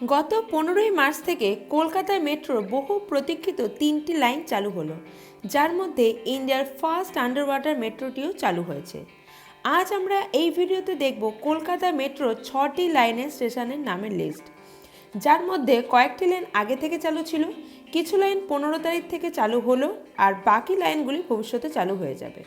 গত পনেরোই মার্চ থেকে কলকাতা মেট্রোর বহু প্রতীক্ষিত তিনটি লাইন চালু হলো, যার মধ্যে ইন্ডিয়ার ফার্স্ট আন্ডার ওয়াটার মেট্রোটিও চালু হয়েছে। আজ আমরা এই ভিডিওতে দেখব কলকাতা মেট্রোর ছটি লাইনের স্টেশনের নামের লিস্ট। যার মধ্যে কয়েকটি লাইন আগে থেকে চালু ছিল, কিছু লাইন পনেরো তারিখ থেকে চালু হলো, আর বাকি লাইনগুলি ভবিষ্যতে চালু হয়ে যাবে।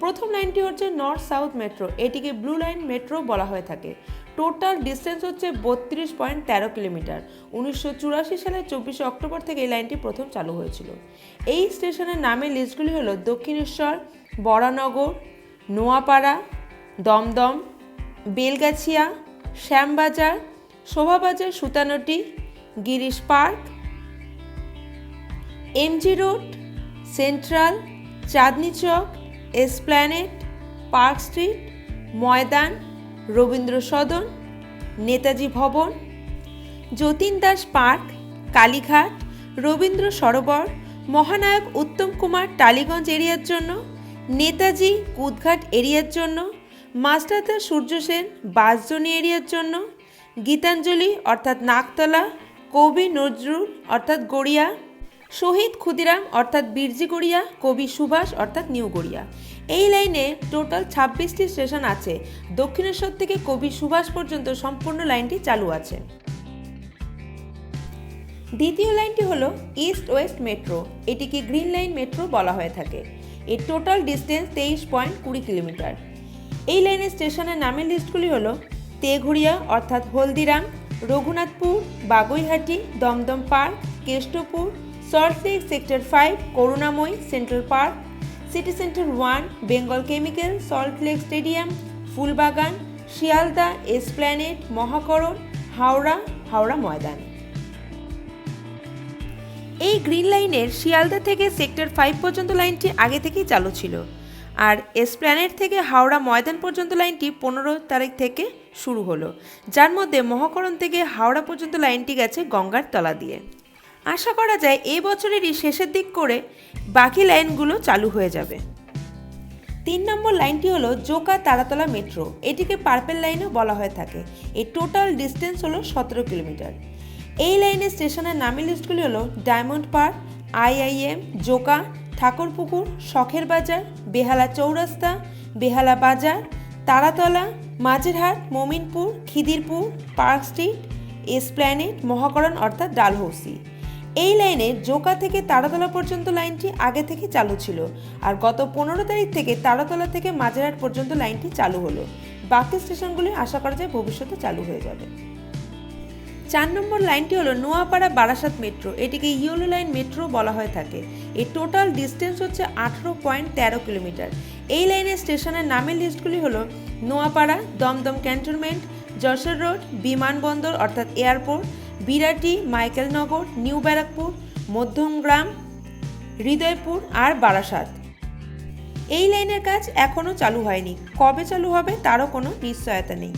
প্রথম লাইনটি হচ্ছে নর্থ সাউথ মেট্রো, এটিকে ব্লু লাইন মেট্রো বলা হয়ে থাকে। টোটাল ডিস্টেন্স হচ্ছে বত্রিশ পয়েন্ট তেরো কিলোমিটার। উনিশশো চুরাশি সালের চব্বিশে অক্টোবর থেকে এই লাইনটি প্রথম চালু হয়েছিল। এই স্টেশনের নামের লিস্টগুলি হলো Dakshineswar, Baranagar, Noapara, Dum Dum, Belgachia, Shyambazar, Shobhabazar, Sutanuti, Girish Park, MG Road, Central, Chandni Chowk, Esplanade, Park Street, Maidan Rabindra Sadan, Netaji Bhavan, Jatin Das Park, Kalighat, Rabindra Sarobar, Mahanayak Uttam Kumar Tollygunge এরিয়ার জন্য, নেতাজি কুদঘাট এরিয়ার জন্য, মাস্টারদা সূর্য সেন বাসজনী এরিয়ার জন্য, গীতাঞ্জলি অর্থাৎ নাকতলা কবি নজরুল অর্থাৎ গড়িয়া, শহীদ ক্ষুদিরাম অর্থাৎ বীরজি গড়িয়া, কবি সুভাষ অর্থাৎ নিউ গড়িয়া। এই লাইনে টোটাল ছাব্বিশটি স্টেশন আছে। দক্ষিণেশ্বর থেকে কবি সুভাষ পর্যন্ত সম্পূর্ণ লাইনটি চালু আছে। দ্বিতীয় লাইনটি হলো ইস্ট ওয়েস্ট মেট্রো। এটিকে গ্রিন লাইন মেট্রো বলা হয়ে থাকে। এর টোটাল ডিস্টেন্স তেইশ পয়েন্ট কুড়ি কিলোমিটার। এই লাইনের স্টেশনের নামের লিস্টগুলি হলো তেঘুরিয়া অর্থাৎ Haldiram, Raghunathpur, Baguiati, Dum Dum park, Kestopur, Salt Lake sector five, Karunamoyee, central park city centre one, Bengal chemical Salt Lake stadium, Phoolbagan, Sealdah Esplanade Mahakaran, Howrah Howrah Maidan. এই green লাইনের শিয়ালদা থেকে সেক্টর ফাইভ পর্যন্ত লাইনটি আগে থেকেই চালু ছিল। আর Esplanade থেকে হাওড়া ময়দান পর্যন্ত লাইনটি পনেরো তারিখ থেকে শুরু হলো। যার মধ্যে মহাকরণ থেকে হাওড়া পর্যন্ত লাইনটি গেছে গঙ্গার তলা দিয়ে। আশা করা যায় এই বছরেরই শেষের দিক করে বাকি লাইনগুলো চালু হয়ে যাবে। তিন নম্বর লাইনটি হলো জোকা তারাতলা মেট্রো। এটিকে পার্পেল লাইনও বলা হয়ে থাকে। এর টোটাল ডিস্টেন্স হলো সতেরো কিলোমিটার। এই লাইনের স্টেশনের নামের লিস্টগুলি হলো Diamond Park IIM Joka Thakurpukur, Shakher Bazar, Behala Chowrasta, Behala Bazar, Taratala, Majerhat, Mominpur, Kidderpore, Park Street Esplanade Mahakaran অর্থাৎ ডালহৌসি। এই লাইনে জোকা থেকে তারাতলা পর্যন্ত লাইনটি আগে থেকে চালু ছিল আর গত পনেরো তারিখ থেকে তারাতলা থেকে মাঝেরহাট পর্যন্ত লাইনটি চালু হলো। বাকি স্টেশনগুলি আশা করা যায় ভবিষ্যতে চালু হয়ে যাবে। চার নম্বর লাইনটি হলো নোয়াপাড়া বারাসাত মেট্রো। এটিকে ইয়েলো লাইন মেট্রো বলা হয়ে থাকে। এর টোটাল ডিস্টেন্স হচ্ছে আঠেরো পয়েন্ট তেরো কিলোমিটার। এই লাইনের স্টেশনের নামের লিস্টগুলি হলো নোয়াপাড়া, দমদম ক্যান্টনমেন্ট, যশোর রোড, বিমানবন্দর অর্থাৎ এয়ারপোর্ট বিরাটি, মাইকেলনগর, নিউ ব্যারাকপুর, মধ্যমগ্রাম, হৃদয়পুর আর বারাসাত। এই লাইনের কাজ এখনও চালু হয়নি। কবে চালু হবে তারও কোনো নিশ্চয়তা নেই।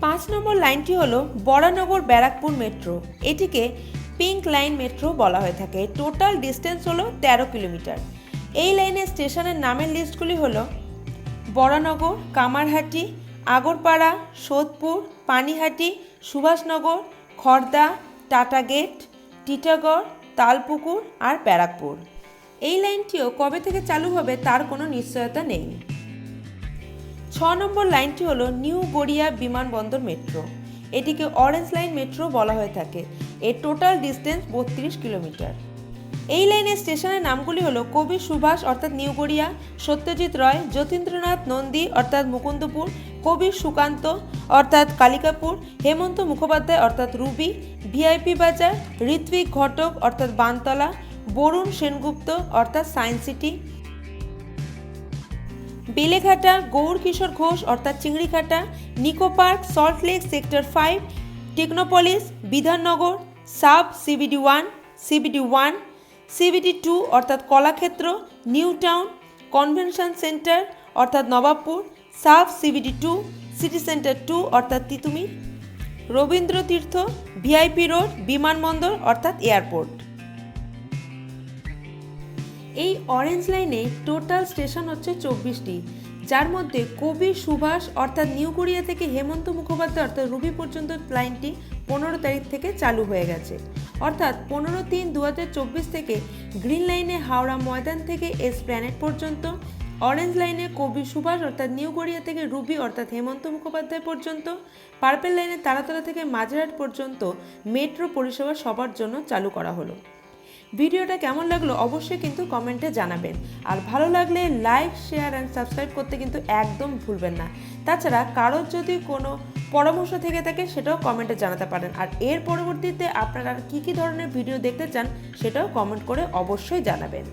পাঁচ নম্বর লাইনটি হলো বরানগর ব্যারাকপুর মেট্রো। এটিকে পিঙ্ক লাইন মেট্রো বলা হয়ে থাকে। টোটাল ডিস্টেন্স হলো তেরো কিলোমিটার। এই লাইনের স্টেশনের নামের লিস্টগুলি হলো বরানগর, কামারহাটি আগরপাড়া, সোদপুর, পানিহাটি, সুভাষনগর খড়দা টাটা গেট, টিটাগড়, তালপুকুর আর ব্যারাকপুর। এই লাইনটিও কবে থেকে চালু হবে তার কোনো নিশ্চয়তা নেই। ছ নম্বর লাইনটি হলো নিউ গড়িয়া বিমানবন্দর মেট্রো। এটিকে অরেঞ্জ লাইন মেট্রো বলা হয়ে থাকে। এর টোটাল ডিস্টেন্স বত্রিশ কিলোমিটার। এই লাইনের স্টেশনের নামগুলি হলো কবি সুভাষ, অর্থাৎ নিউ গড়িয়া, সত্যজিৎ রয়, যতীন্দ্রনাথ নন্দী, অর্থাৎ মুকুন্দপুর কবি সুকান্ত, অর্থাৎ কালিকাপুর, হেমন্ত মুখোপাধ্যায়, অর্থাৎ রুবি, ভিআইপি বাজার ঋত্বিক ঘটক, অর্থাৎ বানতলা, বরুণ সেনগুপ্ত, অর্থাৎ সায়েন্স সিটি। বেলেঘাটা, গৌর কিশোর ঘোষ, অর্থাৎ Chingrighata Nicco Park, Salt Lake Sector Five, Technopolis, Bidhannagar, sub CBD one CBD one, CBD two, অর্থাৎ Kalakshetra, New Town, Convention Centre, অর্থাৎ Nababpur sub CBD two, City Centre two, অর্থাৎ Titumir Rabindra Tirtha, VIP Road, Bimanbandar, অর্থাৎ airport. এই orange লাইনে total station হচ্ছে চব্বিশটি, যার মধ্যে কবি সুভাষ, অর্থাৎ নিউ কোরিয়া থেকে হেমন্ত মুখোপাধ্যায়, অর্থাৎ রুবি পর্যন্ত লাইনটি পনেরো তারিখ থেকে চালু হয়ে গেছে। অর্থাৎ পনেরো তিন দু থেকে গ্রিন লাইনে হাওড়া ময়দান থেকে এস প্ল্যানেট পর্যন্ত অরেঞ্জ লাইনে কবি সুভাষ অর্থাৎ নিউ গড়িয়া থেকে রুবি অর্থাৎ হেমন্ত মুখোপাধ্যায় পর্যন্ত, পার্পেল লাইনে তারাতলা থেকে মাঝেরহাট পর্যন্ত মেট্রো পরিষেবা সবার জন্য চালু করা হলো। ভিডিওটা কেমন লাগল অবশ্যই কিন্তু কমেন্টে জানাবেন। আর ভালো লাগলে লাইক, শেয়ার অ্যান্ড সাবস্ক্রাইব করতে কিন্তু একদম ভুলবেন না। তাছাড়া কারোর যদি কোনো পরামর্শ থেকে থাকে সেটাও কমেন্টে জানাতে পারেন। আর এর পরবর্তীতে আপনারা কী কী ধরনের ভিডিও দেখতে চান সেটাও কমেন্ট করে অবশ্যই জানাবেন।